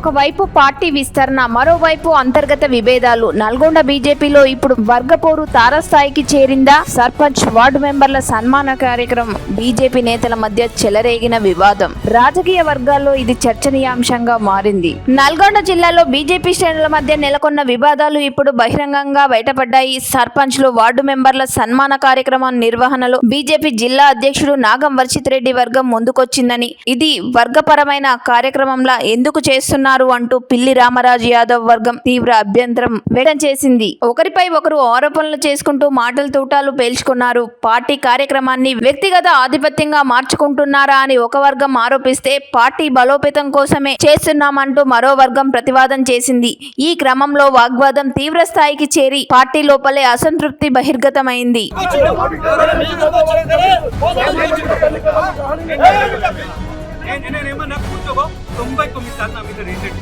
ఒకవైపు పార్టీ విస్తరణ మరోవైపు అంతర్గత విభేదాలు. నల్గొండ బీజేపీలో ఇప్పుడు వర్గపోరు తారస్థాయికి చేరిందా? సర్పంచ్ వార్డు మెంబర్ల సన్మాన కార్యక్రమం. బీజేపీ నేతల మధ్య చెలరేగిన వివాదం. రాజకీయ వర్గాల్లో ఇది చర్చనీయాంశంగా మారింది. నల్గొండ జిల్లాలో బీజేపీ శ్రేణుల మధ్య నెలకొన్న వివాదాలు ఇప్పుడు బహిరంగంగా బయటపడ్డాయి. సర్పంచ్లు వార్డు మెంబర్ల సన్మాన కార్యక్రమం నిర్వహణలో బీజేపీ జిల్లా అధ్యక్షుడు నాగం వర్షిత్ రెడ్డి వర్గం ముందుకొచ్చిందని. ఇది వర్గపరమైన కార్యక్రమంలా ఎందుకు చేస్తున్నారు అంటూ పిల్లి రామరాజు యాదవ్ వర్గం తీవ్ర అభ్యంతరం వ్యక్తం చేసింది. ఒకరిపై ఒకరు ఆరోపణలు చేసుకుంటూ మాటల తూటాలు పేల్చుకున్నారు. పార్టీ కార్యక్రమాన్ని వ్యక్తిగత ఆధిపత్యంగా మార్చుకుంటున్నారా అని ఒక వర్గం ఆరోపిస్తే పార్టీ బలోపేతం కోసమే చేస్తున్నామంటూ మరో వర్గం ప్రతివాదం చేసింది. ఈ క్రమంలో వాగ్వాదం తీవ్ర స్థాయికి చేరి పార్టీ లోపలే అసంతృప్తి బహిర్గతమైంది. నేను నేనేమన్నా కూర్చోగో తొంభై తొమ్మిది సార్లు నా మీద రేటెడ్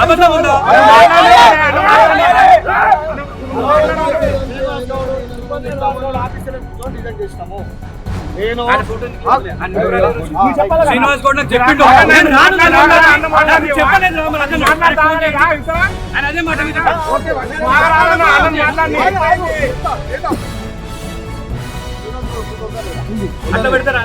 అబద్ధం ఉందా నేను శ్రీనివాస్ గౌడ్ నాకు చెప్పిండు నేను నేను చెప్పలేదు అదే మాట. అట్లా పెడతారా